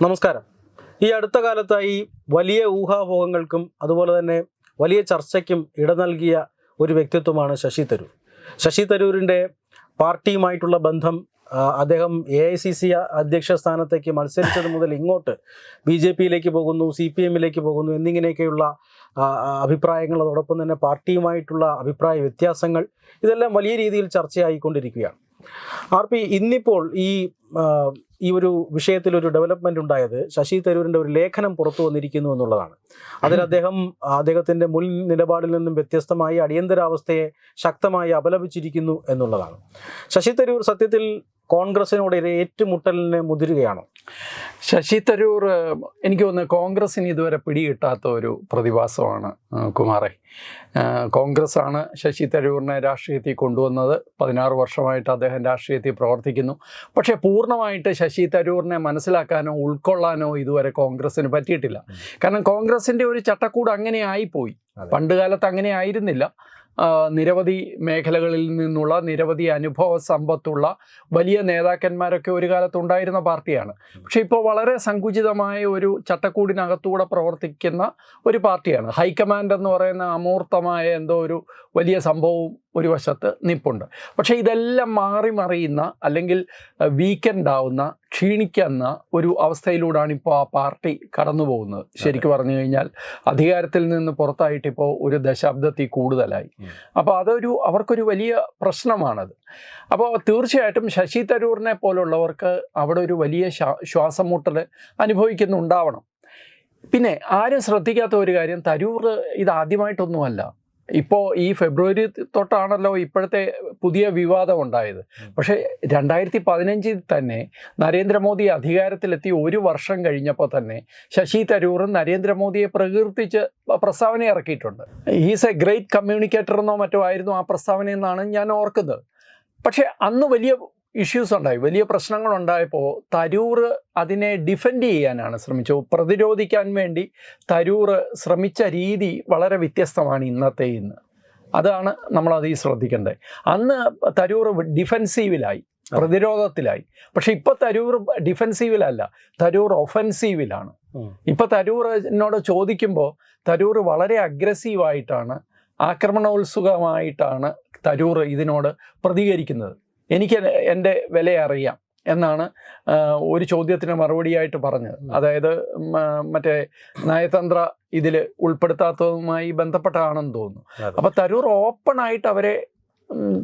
നമസ്കാരം. ഈ അടുത്ത കാലത്തായി വലിയ ഊഹാപോഹങ്ങൾക്കും അതുപോലെ തന്നെ വലിയ ചർച്ചയ്ക്കും ഇട നൽകിയ ഒരു വ്യക്തിത്വമാണ് ശശി തരൂർ. ശശി തരൂരിന്റെ പാർട്ടിയുമായിട്ടുള്ള ബന്ധം അദ്ദേഹം എ ഐ സി സി അധ്യക്ഷ സ്ഥാനത്തേക്ക് മത്സരിച്ചത് മുതൽ ഇങ്ങോട്ട് ബി ജെ പിയിലേക്ക് പോകുന്നു സി പി എമ്മിലേക്ക് പോകുന്നു എന്നിങ്ങനെയൊക്കെയുള്ള അഭിപ്രായങ്ങൾ അതോടൊപ്പം തന്നെ പാർട്ടിയുമായിട്ടുള്ള അഭിപ്രായ വ്യത്യാസങ്ങൾ ഇതെല്ലാം വലിയ രീതിയിൽ ചർച്ചയായിക്കൊണ്ടിരിക്കുകയാണ്. ആർ പി ഇന്നിപ്പോൾ ഈ ഈ ഒരു വിഷയത്തിൽ ഒരു ഡെവലപ്മെന്റ് ഉണ്ടായത് ശശി തരൂരിന്റെ ഒരു ലേഖനം പുറത്തു വന്നിരിക്കുന്നു എന്നുള്ളതാണ്. അതിൽ അദ്ദേഹം അദ്ദേഹത്തിന്റെ മുൻ നിലപാടിൽ നിന്നും വ്യത്യസ്തമായി അടിയന്തരാവസ്ഥയെ ശക്തമായി അപലപിച്ചിരിക്കുന്നു എന്നുള്ളതാണ്. ശശി തരൂർ സത്യത്തിൽ കോൺഗ്രസിനോട് ഇത് ഏറ്റുമുട്ടലിന് മുതിരുകയാണോ? ശശി തരൂർ എനിക്ക് തോന്നുന്നു കോൺഗ്രസിന് ഇതുവരെ പിടികിട്ടാത്ത ഒരു പ്രതിഭാസമാണ് കുമാറെ. ഏഹ്, കോൺഗ്രസ്സാണ് ശശി തരൂരിനെ രാഷ്ട്രീയത്തിൽ കൊണ്ടുവന്നത്. പതിനാറ് വർഷമായിട്ട് അദ്ദേഹം രാഷ്ട്രീയത്തിൽ പ്രവർത്തിക്കുന്നു. പക്ഷേ പൂർണമായിട്ട് ശശി തരൂരിനെ മനസ്സിലാക്കാനോ ഉൾക്കൊള്ളാനോ ഇതുവരെ കോൺഗ്രസ്സിന് പറ്റിയിട്ടില്ല. കാരണം കോൺഗ്രസിന്റെ ഒരു ചട്ടക്കൂട് അങ്ങനെ ആയിപ്പോയി. പണ്ട് കാലത്ത് അങ്ങനെ ആയിരുന്നില്ല. നിരവധി മേഖലകളിൽ നിന്നുള്ള നിരവധി അനുഭവ സമ്പത്തുള്ള വലിയ നേതാക്കന്മാരൊക്കെ ഒരു കാലത്ത് ഉണ്ടായിരുന്ന പാർട്ടിയാണ്. പക്ഷെ ഇപ്പോൾ വളരെ സങ്കുചിതമായ ഒരു ചട്ടക്കൂടിനകത്തൂടെ പ്രവർത്തിക്കുന്ന ഒരു പാർട്ടിയാണ്. ഹൈക്കമാൻഡ് എന്ന് പറയുന്ന അമൂർത്തമായ എന്തോ ഒരു വലിയ സംഭവവും ഒരു വശത്ത് നിപ്പുണ്ട്. പക്ഷേ ഇതെല്ലാം മാറി മറിയുന്ന അല്ലെങ്കിൽ വീക്കെൻഡ് ആവുന്ന ക്ഷീണിക്കുന്ന ഒരു അവസ്ഥയിലൂടെയാണ് ഇപ്പോൾ ആ പാർട്ടി കടന്നു പോകുന്നത് ശരിക്കും പറഞ്ഞു കഴിഞ്ഞാൽ അധികാരത്തിൽ നിന്ന് പുറത്തായിട്ട് ഇപ്പോൾ ഒരു ദശാബ്ദത്തിൽ കൂടുതലായി. അപ്പോൾ അതൊരു അവർക്കൊരു വലിയ പ്രശ്നമാണത്. അപ്പോൾ തീർച്ചയായിട്ടും ശശി തരൂറിനെ പോലുള്ളവർക്ക് അവിടെ ഒരു വലിയ ശ്വാസമുട്ടൽ ശ്വാസം മുട്ടൽ അനുഭവിക്കുന്നുണ്ടാവണം. പിന്നെ ആരും ശ്രദ്ധിക്കാത്ത ഒരു കാര്യം തരൂർ ഇത് ആദ്യമായിട്ടൊന്നുമല്ല. ഇപ്പോൾ ഈ ഫെബ്രുവരി തൊട്ടാണല്ലോ ഇപ്പോഴത്തെ പുതിയ വിവാദം ഉണ്ടായത്. പക്ഷേ രണ്ടായിരത്തി പതിനഞ്ചിൽ തന്നെ നരേന്ദ്രമോദി അധികാരത്തിലെത്തി ഒരു വർഷം കഴിഞ്ഞപ്പോൾ തന്നെ ശശി തരൂറും നരേന്ദ്രമോദിയെ പ്രകീർത്തിച്ച് പ്രസ്താവന ഇറക്കിയിട്ടുണ്ട്. ഈസ് എ ഗ്രേറ്റ് കമ്മ്യൂണിക്കേറ്റർ എന്നോ മറ്റോ ആയിരുന്നു ആ പ്രസ്താവന എന്നാണ് ഞാൻ ഓർക്കുന്നത്. പക്ഷേ അന്ന് വലിയ ഇഷ്യൂസ് ഉണ്ടായി. വലിയ പ്രശ്നങ്ങൾ ഉണ്ടായപ്പോൾ തരൂർ അതിനെ ഡിഫെൻഡ് ചെയ്യാനാണ് ശ്രമിച്ചു പ്രതിരോധിക്കാൻ വേണ്ടി തരൂർ ശ്രമിച്ച രീതി വളരെ വ്യത്യസ്തമാണ് ഇന്നത്തെ ഇന്ന്. അതാണ് നമ്മൾ അതിൽ ശ്രദ്ധിക്കേണ്ടത്. അന്ന് തരൂർ ഡിഫെൻസീവിലായി പ്രതിരോധത്തിലായി. പക്ഷെ ഇപ്പൊ തരൂർ ഡിഫെൻസീവിലല്ല തരൂർ ഒഫെൻസീവിലാണ്. ഇപ്പൊ തരൂറിനോട് ചോദിക്കുമ്പോൾ തരൂർ വളരെ അഗ്രസീവായിട്ടാണ് ആക്രമണോത്സുകമായിട്ടാണ് തരൂർ ഇതിനോട് പ്രതികരിക്കുന്നത്. എനിക്ക് എന്റെ വില അറിയാം എന്നാണ് ഒരു ചോദ്യത്തിന് മറുപടിയായിട്ട് പറഞ്ഞത്. അതായത് മറ്റേ നയതന്ത്ര ഇതിൽ ഉൾപ്പെടുത്താത്തതുമായി ബന്ധപ്പെട്ടാണെന്ന് തോന്നുന്നു. അപ്പോൾ അപ്പൊ തരൂർ ഓപ്പൺ ആയിട്ട് അവരെ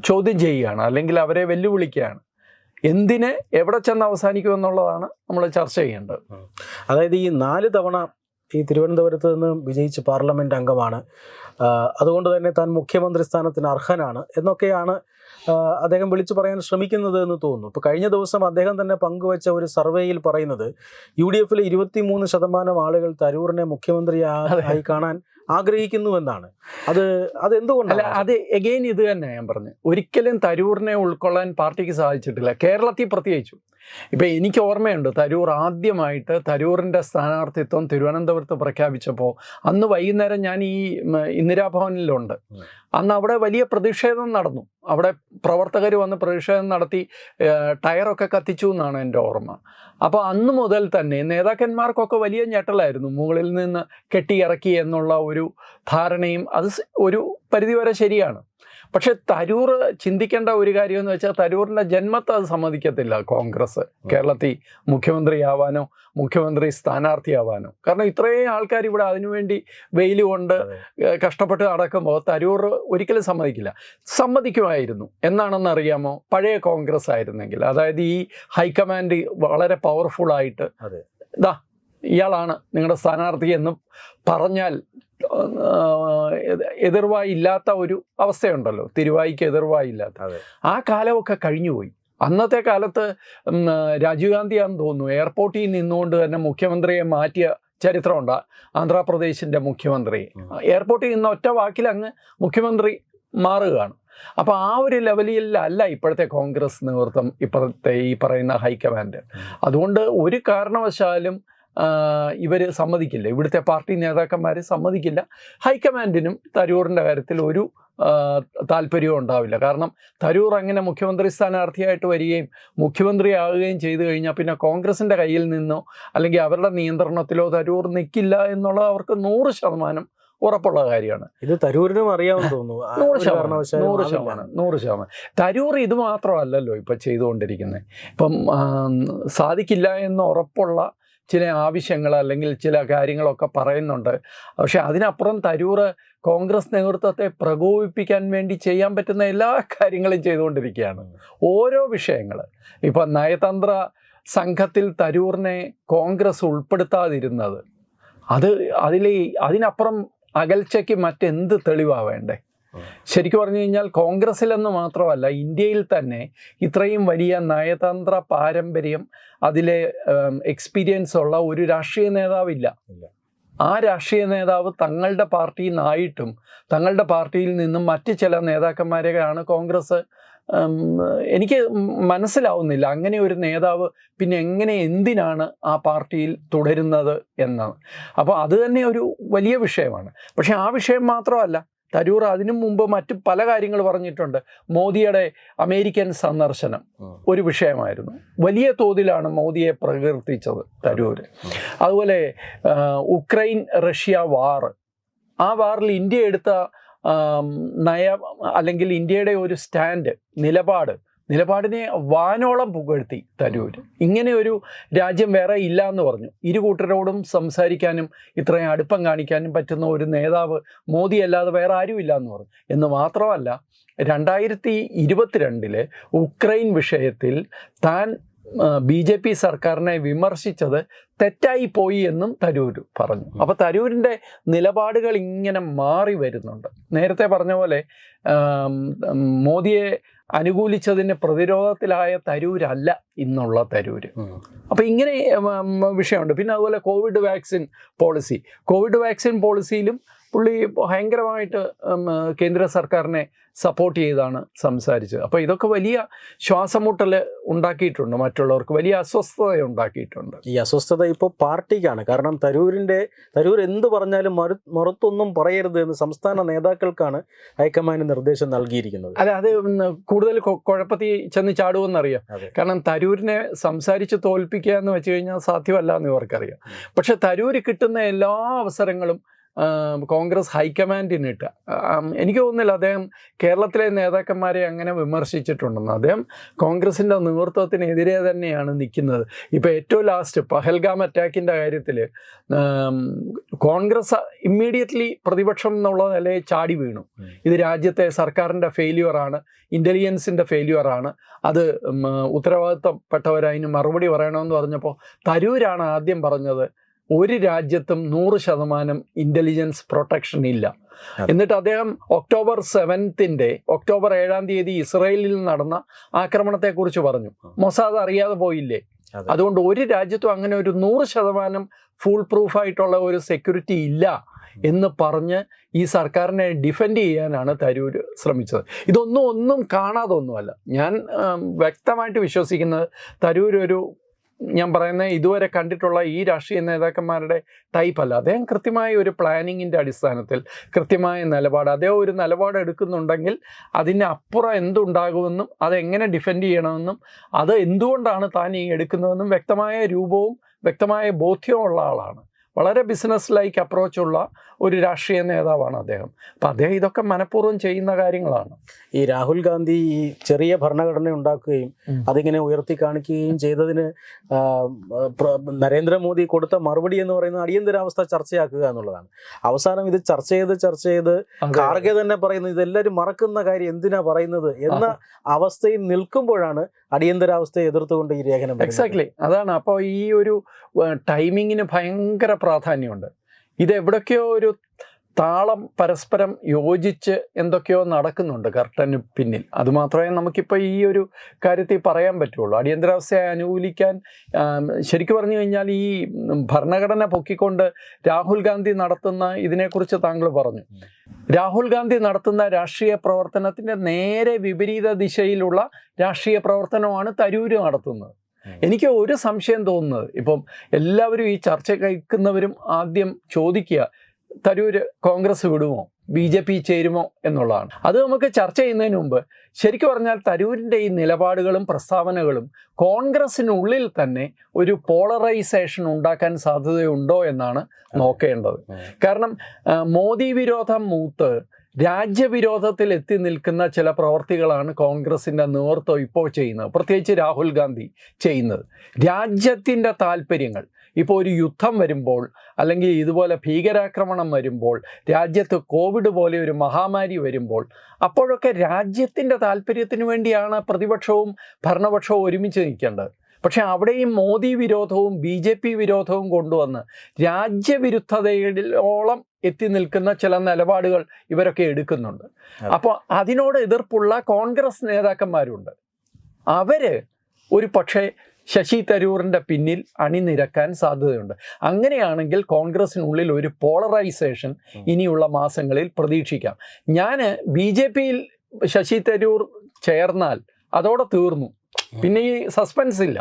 ചോദ്യം ചെയ്യുകയാണ്. അല്ലെങ്കിൽ അവരെ വെല്ലുവിളിക്കുകയാണ്. എന്തിന് എവിടെ ചെന്ന് അവസാനിക്കും എന്നുള്ളതാണ് നമ്മൾ ചർച്ച ചെയ്യേണ്ടത്. അതായത് ഈ നാല് തവണ ഈ തിരുവനന്തപുരത്ത് നിന്ന് വിജയിച്ച് പാർലമെന്റ് അംഗമാണ് അതുകൊണ്ട് തന്നെ താൻ മുഖ്യമന്ത്രി സ്ഥാനത്തിന് അർഹനാണ് എന്നൊക്കെയാണ് അദ്ദേഹം വിളിച്ചു പറയാൻ ശ്രമിക്കുന്നത് എന്ന് തോന്നുന്നു. ഇപ്പോൾ കഴിഞ്ഞ ദിവസം അദ്ദേഹം തന്നെ പങ്കുവച്ച ഒരു സർവേയിൽ പറയുന്നത് യു ഡി എഫിലെ ഇരുപത്തിമൂന്ന് ശതമാനം ആളുകൾ തരൂറിനെ മുഖ്യമന്ത്രി ആയി കാണാൻ ആഗ്രഹിക്കുന്നു എന്നാണ്. അത് അല്ല എന്തുകൊണ്ടല്ല അത് എഗെയിൻ ഇത് തന്നെ ഞാൻ പറഞ്ഞു. ഒരിക്കലും തരൂറിനെ ഉൾക്കൊള്ളാൻ പാർട്ടിക്ക് സാധിച്ചിട്ടില്ല. കേരളത്തിൽ പ്രത്യേകിച്ചു. ഇപ്പം എനിക്ക് ഓർമ്മയുണ്ട് തരൂർ ആദ്യമായിട്ട് തരൂറിന്റെ സ്ഥാനാർത്ഥിത്വം തിരുവനന്തപുരത്ത് പ്രഖ്യാപിച്ചപ്പോൾ അന്ന് വൈകുന്നേരം ഞാൻ ഈ ഇന്ദിരാഭവനിലുണ്ട്. അന്ന് അവിടെ വലിയ പ്രതിഷേധം നടന്നു. അവിടെ പ്രവർത്തകർ വന്ന് പ്രതിഷേധം നടത്തി ടയറൊക്കെ കത്തിച്ചു എന്നാണ് എന്റെ ഓർമ്മ. അപ്പോൾ അന്ന് മുതൽ തന്നെ നേതാക്കന്മാർക്കൊക്കെ വലിയ ഞെട്ടലായിരുന്നു. മുകളിൽ നിന്ന് കെട്ടിയിറക്കി എന്നുള്ള ഒരു ധാരണയും അത് ഒരു പരിധിവരെ ശരിയാണ്. പക്ഷെ തരൂർ ചിന്തിക്കേണ്ട ഒരു കാര്യം എന്ന് വെച്ചാൽ തരൂറിന്റെ ജന്മത്തെ അത് സമ്മതിക്കത്തില്ല കോൺഗ്രസ്. കേരളത്തിൽ മുഖ്യമന്ത്രിയാവാനോ മുഖ്യമന്ത്രി സ്ഥാനാർത്ഥിയാവാനോ. കാരണം ഇത്രയും ആൾക്കാർ ഇവിടെ അതിനുവേണ്ടി വെയിൽ കൊണ്ട് കഷ്ടപ്പെട്ട് നടക്കുമ്പോൾ തരൂർ ഒരിക്കലും സമ്മതിക്കില്ല. സമ്മതിക്കുമായിരുന്നു. എന്നാണെന്ന് അറിയാമോ? പഴയ കോൺഗ്രസ് ആയിരുന്നെങ്കിൽ. അതായത് ഈ ഹൈക്കമാൻഡ് വളരെ അതെ. ദാ ഇയാളാണ് നിങ്ങളുടെ സ്ഥാനാർത്ഥി എന്ന് പറഞ്ഞാൽ എതിർവായി ഇല്ലാത്ത ഒരു അവസ്ഥയുണ്ടല്ലോ. തിരുവായിക്ക് എതിർവായി ഇല്ലാത്ത ആ കാലമൊക്കെ കഴിഞ്ഞുപോയി. അന്നത്തെ കാലത്ത് രാജീവ് ഗാന്ധിയാണെന്ന് തോന്നുന്നു എയർപോർട്ടിൽ നിന്നുകൊണ്ട് തന്നെ മുഖ്യമന്ത്രിയെ മാറ്റിയ ചരിത്രമുണ്ട് ആന്ധ്രാപ്രദേശിന്റെ മുഖ്യമന്ത്രി. എയർപോർട്ടിൽ നിന്ന് ഒറ്റ വാക്കിൽ അങ്ങ് മുഖ്യമന്ത്രി മാറുകയാണ്. അപ്പോൾ ആ ഒരു ലെവലിലല്ല ഇപ്പോഴത്തെ കോൺഗ്രസ് നേതൃത്വം ഇപ്പോഴത്തെ ഈ പറയുന്ന ഹൈക്കമാൻഡ്. അതുകൊണ്ട് ഒരു കാരണവശാലും ഇവർ സമ്മതിക്കില്ല. ഇവിടുത്തെ പാർട്ടി നേതാക്കന്മാർ സമ്മതിക്കില്ല. ഹൈക്കമാൻഡിനും തരൂറിന്റെ കാര്യത്തിൽ ഒരു താല്പര്യവും ഉണ്ടാവില്ല. കാരണം തരൂർ അങ്ങനെ മുഖ്യമന്ത്രി സ്ഥാനാർത്ഥിയായിട്ട് വരികയും മുഖ്യമന്ത്രിയാവുകയും ചെയ്തു കഴിഞ്ഞാൽ പിന്നെ കോൺഗ്രസിന്റെ കയ്യിൽ നിന്നോ അല്ലെങ്കിൽ അവരുടെ നിയന്ത്രണത്തിലോ തരൂർ നിൽക്കില്ല എന്നുള്ളത് അവർക്ക് നൂറ് ശതമാനം ഉറപ്പുള്ള കാര്യമാണ്. ഇത് തരൂരിനും അറിയാമെന്ന് തോന്നുന്നു. നൂറ് ശതമാനം. നൂറ്. ശതമാനം. നൂറ് ശതമാനം. തരൂർ ഇത് മാത്രമല്ലല്ലോ ഇപ്പം ചെയ്തുകൊണ്ടിരിക്കുന്നത് ഇപ്പം സാധിക്കില്ല എന്ന് ഉറപ്പുള്ള ചില ആവശ്യങ്ങൾ അല്ലെങ്കിൽ ചില കാര്യങ്ങളൊക്കെ പറയുന്നുണ്ട്. പക്ഷേ അതിനപ്പുറം തരൂർ കോൺഗ്രസ് നേതൃത്വത്തെ പ്രകോപിപ്പിക്കാൻ വേണ്ടി ചെയ്യാൻ പറ്റുന്ന എല്ലാ കാര്യങ്ങളും ചെയ്തുകൊണ്ടിരിക്കുകയാണ്. ഓരോ വിഷയങ്ങൾ. ഇപ്പം നയതന്ത്ര സംഘത്തിൽ തരൂറിനെ കോൺഗ്രസ് ഉൾപ്പെടുത്താതിരുന്നത്. അത് അതിൽ അതിനപ്പുറം അകൽച്ചയ്ക്ക് മറ്റെന്ത് തെളിവാ വേണ്ടേ? ശരിക്കും പറഞ്ഞു കഴിഞ്ഞാൽ കോൺഗ്രസ്സിലെന്ന് മാത്രമല്ല ഇന്ത്യയിൽ തന്നെ ഇത്രയും വലിയ നയതന്ത്ര പാരമ്പര്യം അതിലെ എക്സ്പീരിയൻസ് ഉള്ള ഒരു രാഷ്ട്രീയ നേതാവില്ല. ആ രാഷ്ട്രീയ നേതാവ് തങ്ങളുടെ പാർട്ടിയിൽ നിന്നായിട്ടും തങ്ങളുടെ പാർട്ടിയിൽ നിന്നും മറ്റ് ചില നേതാക്കന്മാരെയാണ് കോൺഗ്രസ് എനിക്ക് മനസ്സിലാവുന്നില്ല അങ്ങനെ ഒരു നേതാവ് പിന്നെ എങ്ങനെ എന്തിനാണ് ആ പാർട്ടിയിൽ തുടരുന്നത് എന്നാണ്. അപ്പോൾ അത് തന്നെ ഒരു വലിയ വിഷയമാണ്. പക്ഷേ ആ വിഷയം മാത്രമല്ല തരൂർ അതിനു മുമ്പ് മറ്റു പല കാര്യങ്ങൾ പറഞ്ഞിട്ടുണ്ട്. മോദിയുടെ അമേരിക്കൻ സന്ദർശനം ഒരു വിഷയമായിരുന്നു. വലിയ തോതിലാണ് മോദിയെ പ്രകീർത്തിച്ചത് തരൂർ അതുപോലെ ഉക്രൈൻ റഷ്യ വാർ. ആ വാറിൽ ഇന്ത്യ എടുത്ത നയ അല്ലെങ്കിൽ ഇന്ത്യയുടെ ഒരു സ്റ്റാൻഡ് നിലപാട് നിലപാടിനെ വാനോളം പുകഴ്ത്തി തരൂർ. ഇങ്ങനെ ഒരു രാജ്യം വേറെ ഇല്ല എന്ന് പറഞ്ഞു. ഇരു കൂട്ടരോടും സംസാരിക്കാനും ഇത്രയും അടുപ്പം കാണിക്കാനും പറ്റുന്ന ഒരു നേതാവ് മോദി അല്ലാതെ വേറെ ആരും ഇല്ല എന്ന് പറഞ്ഞു. എന്ന് മാത്രമല്ല രണ്ടായിരത്തി ഇരുപത്തിരണ്ടിലെ ഉക്രൈൻ വിഷയത്തിൽ താൻ ബി ജെ പി സർക്കാരിനെ വിമർശിച്ചത് തെറ്റായി പോയി എന്നും തരൂർ പറഞ്ഞു. അപ്പോൾ തരൂരിന്റെ നിലപാടുകൾ ഇങ്ങനെ മാറി വരുന്നുണ്ട്. നേരത്തെ പറഞ്ഞ പോലെ മോദിയെ അനുകൂലിച്ചതിന് പ്രതിരോധത്തിലായ തരൂരല്ല ഇന്നുള്ള തരൂര്. അപ്പം ഇങ്ങനെ വിഷയമുണ്ട്. പിന്നെ അതുപോലെ covid vaccine policy. Covid vaccine പോളിസിയിലും പുള്ളി ഭയങ്കരമായിട്ട് കേന്ദ്ര സർക്കാരിനെ സപ്പോർട്ട് ചെയ്താണ് സംസാരിച്ചത്. അപ്പോൾ ഇതൊക്കെ വലിയ ശ്വാസമുട്ടൽ ഉണ്ടാക്കിയിട്ടുണ്ട് മറ്റുള്ളവർക്ക് വലിയ അസ്വസ്ഥത ഉണ്ടാക്കിയിട്ടുണ്ട്. ഈ അസ്വസ്ഥത ഇപ്പോൾ പാർട്ടിക്കാണ്. കാരണം തരൂരിന്റെ തരൂർ എന്ത് പറഞ്ഞാലും മറു മറുത്തൊന്നും പറയരുത് എന്ന് സംസ്ഥാന നേതാക്കൾക്കാണ് ഹൈക്കമാൻഡ് നിർദ്ദേശം നൽകിയിരിക്കുന്നത്. അല്ല അത് കൂടുതൽ കുഴപ്പത്തിൽ ചെന്ന് ചാടുമെന്നറിയാം കാരണം തരൂരിനെ സംസാരിച്ച് തോൽപ്പിക്കുക എന്ന് വെച്ച് കഴിഞ്ഞാൽ സാധ്യമല്ല എന്ന് ഇവർക്കറിയാം പക്ഷെ തരൂര് കിട്ടുന്ന എല്ലാ അവസരങ്ങളും കോൺഗ്രസ് ഹൈക്കമാൻഡിനിട്ട്. എനിക്ക് തോന്നുന്നില്ല അദ്ദേഹം കേരളത്തിലെ നേതാക്കന്മാരെ അങ്ങനെ വിമർശിച്ചിട്ടുണ്ടെന്ന്. അദ്ദേഹം കോൺഗ്രസിന്റെ നേതൃത്വത്തിനെതിരെ തന്നെയാണ് നിൽക്കുന്നത്. ഇപ്പോൾ ഏറ്റവും ലാസ്റ്റ് പഹൽഗാം അറ്റാക്കിന്റെ കാര്യത്തിൽ കോൺഗ്രസ് ഇമ്മീഡിയറ്റ്ലി പ്രതിപക്ഷം എന്നുള്ള നിലയിൽ ചാടി വീണു. ഇത് രാജ്യത്തെ സർക്കാരിന്റെ ഫെയില്യുവറാണ് ഇന്റലിജൻസിന്റെ ഫെയില്യുവറാണ് അത് ഉത്തരവാദിത്തപ്പെട്ടവരതിന് മറുപടി പറയണമെന്ന് പറഞ്ഞപ്പോൾ തരൂരാണ് ആദ്യം പറഞ്ഞത്. ഒരു രാജ്യത്തും നൂറ് ശതമാനം ഇന്റലിജൻസ് പ്രൊട്ടക്ഷൻ ഇല്ല. എന്നിട്ട് അദ്ദേഹം ഒക്ടോബർ സെവൻത്തിന്റെ ഒക്ടോബർ ഏഴാം തീയതി ഇസ്രയേലിൽ നടന്ന ആക്രമണത്തെക്കുറിച്ച് പറഞ്ഞു. മൊസാദ് അറിയാതെ പോയില്ലേ? അതുകൊണ്ട് ഒരു രാജ്യത്തും അങ്ങനെ ഒരു നൂറ് ശതമാനം ഫുൾ പ്രൂഫായിട്ടുള്ള ഒരു സെക്യൂരിറ്റി ഇല്ല എന്ന് പറഞ്ഞ് ഈ സർക്കാരിനെ ഡിഫെൻഡ് ചെയ്യാനാണ് തരൂർ ശ്രമിച്ചത്. ഇതൊന്നും ഒന്നും കാണാതൊന്നുമല്ല. ഞാൻ വ്യക്തമായിട്ട് വിശ്വസിക്കുന്നത് തരൂർ ഒരു ഞാൻ പറയുന്ന ഇതുവരെ കണ്ടിട്ടുള്ള ഈ രാഷ്ട്രീയ നേതാക്കന്മാരുടെ ടൈപ്പ് അല്ല. അദ്ദേഹം കൃത്യമായ ഒരു പ്ലാനിങ്ങിന്റെ അടിസ്ഥാനത്തിൽ കൃത്യമായ നിലപാട് അദ്ദേഹം ഒരു നിലപാട് എടുക്കുന്നുണ്ടെങ്കിൽ അതിന് അപ്പുറം എന്തുണ്ടാകുമെന്നും അതെങ്ങനെ ഡിഫെൻഡ് ചെയ്യണമെന്നും അത് എന്തുകൊണ്ടാണ് താൻ ഈ എടുക്കുന്നതെന്നും വ്യക്തമായ രൂപവും വ്യക്തമായ ബോധ്യവും ഉള്ള ആളാണ്. വളരെ ബിസിനസ് ലൈക്ക് അപ്രോച്ചുള്ള ഒരു രാഷ്ട്രീയ നേതാവാണ് അദ്ദേഹം. അപ്പം അദ്ദേഹം ഇതൊക്കെ മനഃപൂർവം ചെയ്യുന്ന കാര്യങ്ങളാണ്. ഈ രാഹുൽ ഗാന്ധി ഈ ചെറിയ ഭരണഘടന ഉണ്ടാക്കുകയും. അതിങ്ങനെ ഉയർത്തി കാണിക്കുകയും ചെയ്തതിന് നരേന്ദ്രമോദി കൊടുത്ത മറുപടി എന്ന് പറയുന്നത് അടിയന്തരാവസ്ഥ ചർച്ചയാക്കുക എന്നുള്ളതാണ്. അവസാനം ഇത് ചർച്ച ചെയ്ത് ചർച്ച ചെയ്ത് കാർഗെ തന്നെ പറയുന്നത് ഇതെല്ലാവരും മറക്കുന്ന കാര്യം എന്തിനാ പറയുന്നത്? എന്ന അവസ്ഥയിൽ നിൽക്കുമ്പോഴാണ് അടിയന്തരാവസ്ഥയെ എതിർത്തുകൊണ്ട് ഈ ലേഖനം. എക്സാക്ട്ലി അതാണ്. അപ്പോൾ ഈ ഒരു ടൈമിങ്ങിന് ഭയങ്കര പ്രാധാന്യമുണ്ട്. ഇത് ഒരു താളം പരസ്പരം യോജിച്ച് എന്തൊക്കെയോ നടക്കുന്നുണ്ട് കർട്ടന് പിന്നിൽ. അതുമാത്രമേ നമുക്കിപ്പോൾ ഈ ഒരു കാര്യത്തിൽ പറയാൻ പറ്റുള്ളൂ. അടിയന്തരാവസ്ഥയെ അനുകൂലിക്കാൻ ശരിക്കു പറഞ്ഞു കഴിഞ്ഞാൽ ഈ ഭരണഘടന പൊക്കിക്കൊണ്ട് രാഹുൽ ഗാന്ധി നടത്തുന്ന ഇതിനെക്കുറിച്ച് താങ്കൾ പറഞ്ഞു. രാഹുൽ ഗാന്ധി നടത്തുന്ന രാഷ്ട്രീയ പ്രവർത്തനത്തിന്റെ നേരെ വിപരീത ദിശയിലുള്ള രാഷ്ട്രീയ പ്രവർത്തനമാണ് തരൂര് നടത്തുന്നത്. എനിക്ക് ഒരു സംശയം തോന്നുന്നത്. ഇപ്പം എല്ലാവരും ഈ ചർച്ച കേൾക്കുന്നവരും ആദ്യം ചോദിക്കുക തരൂര് കോൺഗ്രസ് വിടുമോ? ബി ജെ പി ചേരുമോ എന്നുള്ളതാണ്. അത് നമുക്ക് ചർച്ച ചെയ്യുന്നതിന് മുമ്പ് ശരിക്കും പറഞ്ഞാൽ തരൂരിന്റെ ഈ നിലപാടുകളും പ്രസ്താവനകളും കോൺഗ്രസിനുള്ളിൽ തന്നെ ഒരു പോളറൈസേഷൻ ഉണ്ടാക്കാൻ സാധ്യതയുണ്ടോ എന്നാണ് നോക്കേണ്ടത്. കാരണം മോദി വിരോധം മൂത്ത് രാജ്യവിരോധത്തിൽ എത്തി നിൽക്കുന്ന ചില പ്രവർത്തികളാണ് കോൺഗ്രസിന്റെ നേതൃത്വം ഇപ്പോൾ ചെയ്യുന്നത്. പ്രത്യേകിച്ച് രാഹുൽ ഗാന്ധി ചെയ്യുന്നത്. രാജ്യത്തിന്റെ താല്പര്യങ്ങൾ ഇപ്പോൾ ഒരു യുദ്ധം വരുമ്പോൾ അല്ലെങ്കിൽ ഇതുപോലെ ഭീകരാക്രമണം വരുമ്പോൾ രാജ്യത്ത് കോവിഡ് പോലെ ഒരു മഹാമാരി വരുമ്പോൾ അപ്പോഴൊക്കെ രാജ്യത്തിന്റെ താല്പര്യത്തിന് വേണ്ടിയാണ് പ്രതിപക്ഷവും ഭരണപക്ഷവും ഒരുമിച്ച് നിൽക്കേണ്ടത്. പക്ഷേ അവിടെയും മോദി വിരോധവും ബി ജെ പി വിരോധവും കൊണ്ടുവന്ന് രാജ്യവിരുദ്ധതയോളം എത്തി നിൽക്കുന്ന ചില നിലപാടുകൾ ഇവരൊക്കെ എടുക്കുന്നുണ്ട്. അപ്പോൾ അതിനോട് എതിർപ്പുള്ള കോൺഗ്രസ് നേതാക്കന്മാരുണ്ട്. അവർ ഒരു പക്ഷേ ശശി തരൂറിന്റെ പിന്നിൽ അണിനിരക്കാൻ സാധ്യതയുണ്ട്. അങ്ങനെയാണെങ്കിൽ കോൺഗ്രസിനുള്ളിൽ ഒരു പോളറൈസേഷൻ ഇനിയുള്ള മാസങ്ങളിൽ പ്രതീക്ഷിക്കാം. ഞാൻ ബി ജെ പിയിൽ ശശി തരൂർ ചേർന്നാൽ അതോടെ തീർന്നു. പിന്നെ ഈ സസ്പെൻസ് ഇല്ല.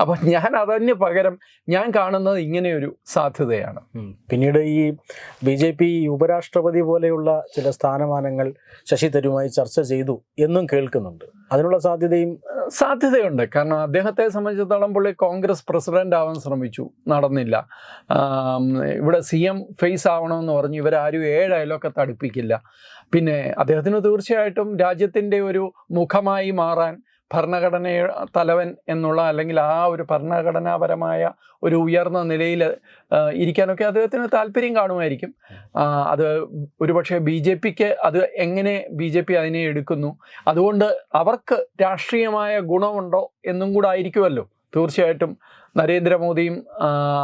അപ്പൊ ഞാൻ അതിന് പകരം ഞാൻ കാണുന്നത് ഇങ്ങനെയൊരു സാധ്യതയാണ്. പിന്നീട് ഈ ബി ജെ പി ഉപരാഷ്ട്രപതി പോലെയുള്ള ചില സ്ഥാനമാനങ്ങൾ ശശി തരൂരുമായി ചർച്ച ചെയ്തു എന്നും കേൾക്കുന്നുണ്ട്. അതിനുള്ള സാധ്യതയും സാധ്യതയുണ്ട്. കാരണം അദ്ദേഹത്തെ സംബന്ധിച്ചിടത്തോളം പുള്ളി കോൺഗ്രസ് പ്രസിഡന്റ് ആവാൻ ശ്രമിച്ചു. നടന്നില്ല. ഇവിടെ സി എം ഫേസ് ആവണമെന്ന് പറഞ്ഞു. ഇവരാരും ഏഴ് അയലൊക്കെ തടിപ്പിക്കില്ല. പിന്നെ അദ്ദേഹത്തിന് തീർച്ചയായിട്ടും രാജ്യത്തിന്റെ ഒരു മുഖമായി മാറാൻ ഭരണഘടന തലവൻ എന്നുള്ള അല്ലെങ്കിൽ ആ ഒരു ഭരണഘടനാപരമായ ഒരു ഉയർന്ന നിലയിൽ ഇരിക്കാനൊക്കെ അദ്ദേഹത്തിന് താല്പര്യം കാണുമായിരിക്കും. അത് ഒരുപക്ഷെ ബി ജെ പിക്ക് അത് എങ്ങനെ ബി ജെ പി അതിനെ എടുക്കുന്നു? അതുകൊണ്ട് അവർക്ക് രാഷ്ട്രീയമായ ഗുണമുണ്ടോ എന്നും കൂടെ ആയിരിക്കുമല്ലോ. തീർച്ചയായിട്ടും നരേന്ദ്രമോദിയും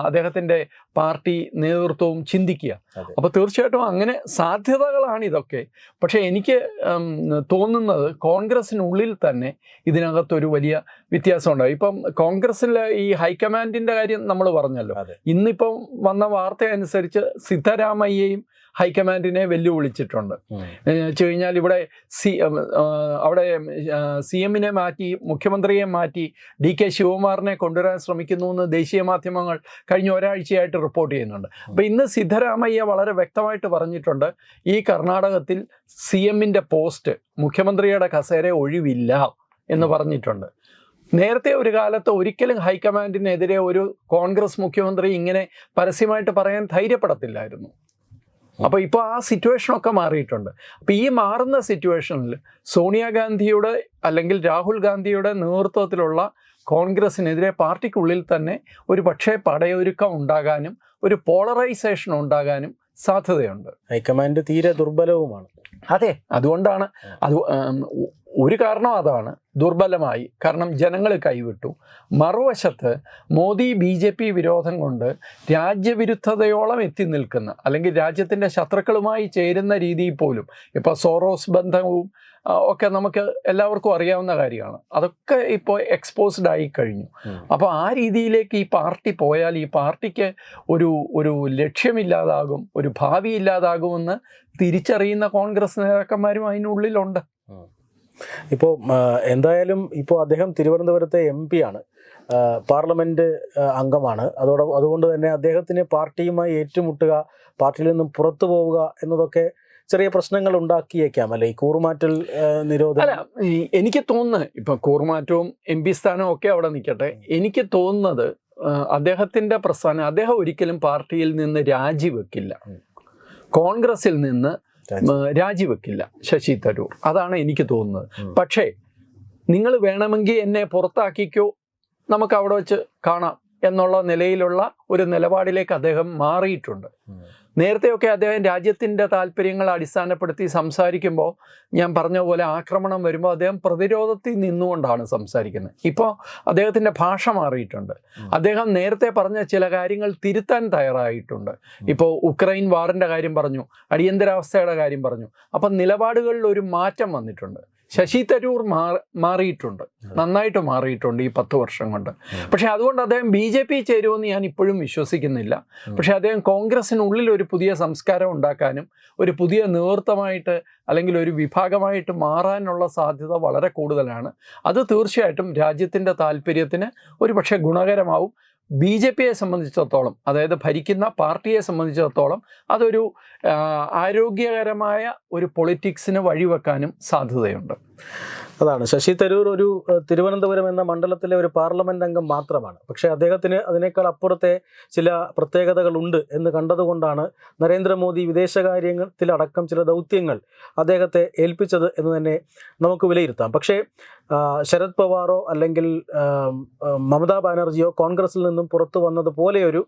അദ്ദേഹത്തിന്റെ പാർട്ടി നേതൃത്വവും ചിന്തിക്കുക. അപ്പോൾ തീർച്ചയായിട്ടും അങ്ങനെ സാധ്യതകളാണ് ഇതൊക്കെ. പക്ഷേ എനിക്ക് തോന്നുന്നത് കോൺഗ്രസിനുള്ളിൽ തന്നെ ഇതിനകത്തൊരു വലിയ വ്യത്യാസമുണ്ടാകും ഇപ്പം കോൺഗ്രസ്സിലെ ഈ ഹൈക്കമാൻഡിന്റെ കാര്യം നമ്മൾ പറഞ്ഞല്ലോ. ഇന്നിപ്പം വന്ന വാർത്ത അനുസരിച്ച് സിദ്ധരാമയ്യയും ഹൈക്കമാൻഡിനെ വെല്ലുവിളിച്ചിട്ടുണ്ട്. എന്ന് വെച്ച് കഴിഞ്ഞാൽ ഇവിടെ സി അവിടെ സി എമ്മിനെ മാറ്റി മുഖ്യമന്ത്രിയെ മാറ്റി ഡി കെ ശിവകുമാറിനെ കൊണ്ടുവരാൻ ശ്രമിക്കുന്നു എന്ന് ദേശീയ മാധ്യമങ്ങൾ കഴിഞ്ഞ ഒരാഴ്ചയായിട്ട് റിപ്പോർട്ട് ചെയ്യുന്നുണ്ട്. അപ്പോൾ ഇന്ന് സിദ്ധരാമയ്യ വളരെ വ്യക്തമായിട്ട് പറഞ്ഞിട്ടുണ്ട് ഈ കർണാടകത്തിൽ സി എമ്മിന്റെ പോസ്റ്റ് മുഖ്യമന്ത്രിയുടെ കസേര ഒഴിവില്ല എന്ന് പറഞ്ഞിട്ടുണ്ട്. നേരത്തെ ഒരു കാലത്ത് ഒരിക്കലും ഹൈക്കമാൻഡിനെതിരെ ഒരു കോൺഗ്രസ് മുഖ്യമന്ത്രി ഇങ്ങനെ പരസ്യമായിട്ട് പറയാൻ ധൈര്യപ്പെടത്തില്ലായിരുന്നു. അപ്പോൾ ഇപ്പോൾ ആ സിറ്റുവേഷനൊക്കെ മാറിയിട്ടുണ്ട്. അപ്പോൾ ഈ മാറുന്ന സിറ്റുവേഷനിൽ സോണിയാഗാന്ധിയുടെ അല്ലെങ്കിൽ രാഹുൽ ഗാന്ധിയുടെ നേതൃത്വത്തിലുള്ള കോൺഗ്രസിനെതിരെ പാർട്ടിക്കുള്ളിൽ തന്നെ ഒരു പക്ഷേ പടയൊരുക്കം ഉണ്ടാകാനും ഒരു പോളറൈസേഷൻ ഉണ്ടാകാനും സാധ്യതയുണ്ട്. ഹൈക്കമാൻഡ് തീരെ ദുർബലവുമാണ്. അതെ അതുകൊണ്ടാണ് അത് ഒരു കാരണം അതാണ്. ദുർബലമായി. കാരണം ജനങ്ങൾ കൈവിട്ടു. മറുവശത്ത് മോദി ബി ജെ പി വിരോധം കൊണ്ട് രാജ്യവിരുദ്ധതയോളം എത്തി നിൽക്കുന്ന അല്ലെങ്കിൽ രാജ്യത്തിന്റെ ശത്രുക്കളുമായി ചേരുന്ന രീതിയിൽ പോലും ഇപ്പോൾ സോറോസ് ബന്ധവും ഒക്കെ നമുക്ക് എല്ലാവർക്കും അറിയാവുന്ന കാര്യമാണ്. അതൊക്കെ ഇപ്പോൾ എക്സ്പോസ്ഡ് ആയി കഴിഞ്ഞു. അപ്പോൾ ആ രീതിയിലേക്ക് ഈ പാർട്ടി പോയാൽ ഈ പാർട്ടിക്ക് ഒരു ഒരു ലക്ഷ്യമില്ലാതാകും ഒരു ഭാവി ഇല്ലാതാകുമെന്ന് തിരിച്ചറിയുന്ന കോൺഗ്രസ് നേതാക്കന്മാരും അതിനുള്ളിലുണ്ട്. ഇപ്പോൾ എന്തായാലും ഇപ്പോൾ അദ്ദേഹം തിരുവനന്തപുരത്തെ എം പി ആണ്. പാർലമെന്റ് അംഗമാണ്. അതോടെ അതുകൊണ്ട് തന്നെ അദ്ദേഹത്തിന് പാർട്ടിയുമായി ഏറ്റുമുട്ടുക പാർട്ടിയിൽ നിന്നും പുറത്തു പോവുക എന്നതൊക്കെ ചെറിയ പ്രശ്നങ്ങൾ ഉണ്ടാക്കിയേക്കാം അല്ലെ? ഈ കൂറുമാറ്റൽ നിരോധനം. എനിക്ക് തോന്നുന്നത് ഇപ്പൊ കൂറുമാറ്റവും എം പി സ്ഥാനവും ഒക്കെ അവിടെ നിൽക്കട്ടെ. എനിക്ക് തോന്നുന്നത് അദ്ദേഹത്തിന്റെ അദ്ദേഹത്തിന്റെ പ്രസ്ഥാനം അദ്ദേഹം ഒരിക്കലും പാർട്ടിയിൽ നിന്ന് രാജിവെക്കില്ല. കോൺഗ്രസിൽ നിന്ന് രാജിവെക്കില്ല. ശശി തരൂർ. അതാണ് എനിക്ക് തോന്നുന്നത്. പക്ഷേ നിങ്ങൾ വേണമെങ്കിൽ എന്നെ പുറത്താക്കിക്കോ. നമുക്ക് അവിടെ വെച്ച് കാണാം എന്നുള്ള നിലയിലുള്ള ഒരു നിലപാടിലേക്ക് അദ്ദേഹം മാറിയിട്ടുണ്ട്. നേരത്തെയൊക്കെ അദ്ദേഹം രാജ്യത്തിന്റെ താല്പര്യങ്ങൾ അടിസ്ഥാനപ്പെടുത്തി സംസാരിക്കുമ്പോൾ ഞാൻ പറഞ്ഞ പോലെ ആക്രമണം വരുമ്പോൾ അദ്ദേഹം പ്രതിരോധത്തിൽ നിന്നുകൊണ്ടാണ് സംസാരിക്കുന്നത്. ഇപ്പോൾ അദ്ദേഹത്തിന്റെ ഭാഷ മാറിയിട്ടുണ്ട്. അദ്ദേഹം നേരത്തെ പറഞ്ഞ ചില കാര്യങ്ങൾ തിരുത്താൻ തയ്യാറായിട്ടുണ്ട്. ഇപ്പോൾ ഉക്രൈൻ വാറിന്റെ കാര്യം പറഞ്ഞു അടിയന്തരാവസ്ഥയുടെ കാര്യം പറഞ്ഞു. അപ്പം നിലപാടുകളിൽ ഒരു മാറ്റം വന്നിട്ടുണ്ട്. ശശി തരൂർ മാറിയിട്ടുണ്ട്. നന്നായിട്ട് മാറിയിട്ടുണ്ട് ഈ പത്ത് വർഷം കൊണ്ട്. പക്ഷേ അതുകൊണ്ട് അദ്ദേഹം ബി ജെ പി ചേരുമെന്ന് ഞാൻ ഇപ്പോഴും വിശ്വസിക്കുന്നില്ല. പക്ഷെ പക്ഷേ അദ്ദേഹം കോൺഗ്രസിനുള്ളിൽ ഒരു പുതിയ സംസ്കാരം ഉണ്ടാക്കാനും ഒരു പുതിയ നേതൃത്വമായിട്ട് അല്ലെങ്കിൽ ഒരു വിഭാഗമായിട്ട് മാറാനുള്ള സാധ്യത വളരെ കൂടുതലാണ്. അത് തീർച്ചയായിട്ടും രാജ്യത്തിന്റെ താല്പര്യത്തിന് ഒരു പക്ഷേ ഗുണകരമാവും. ബി ജെ പിയെ സംബന്ധിച്ചിടത്തോളം അതായത് ഭരിക്കുന്ന പാർട്ടിയെ സംബന്ധിച്ചിടത്തോളം അതൊരു ആരോഗ്യകരമായ ഒരു പൊളിറ്റിക്സിന് വഴിവെക്കാനും സാധ്യതയുണ്ട്. അതാണ്. ശശി തരൂർ ഒരു തിരുവനന്തപുരം എന്ന മണ്ഡലത്തിലെ ഒരു പാർലമെന്റ് അംഗം മാത്രമാണ്. പക്ഷേ അദ്ദേഹത്തിന് അതിനേക്കാൾ അപ്പുറത്തെ ചില പ്രത്യേകതകളുണ്ട് എന്ന് കണ്ടതുകൊണ്ടാണ് നരേന്ദ്രമോദി വിദേശകാര്യത്തിലടക്കം ചില ദൗത്യങ്ങൾ അദ്ദേഹത്തെ ഏൽപ്പിച്ചത് എന്ന് തന്നെ നമുക്ക് വിലയിരുത്താം. പക്ഷേ ശരത് പവാറോ അല്ലെങ്കിൽ മമതാ ബാനർജിയോ കോൺഗ്രസിൽ നിന്നും പുറത്തു വന്നതുപോലെയൊരു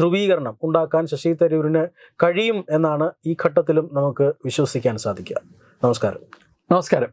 ധ്രുവീകരണം ഉണ്ടാക്കാൻ ശശി തരൂരിന് കഴിയും എന്നാണ് ഈ ഘട്ടത്തിലും നമുക്ക് വിശ്വസിക്കാൻ സാധിക്കുക. നമസ്കാരം. നമസ്കാരം.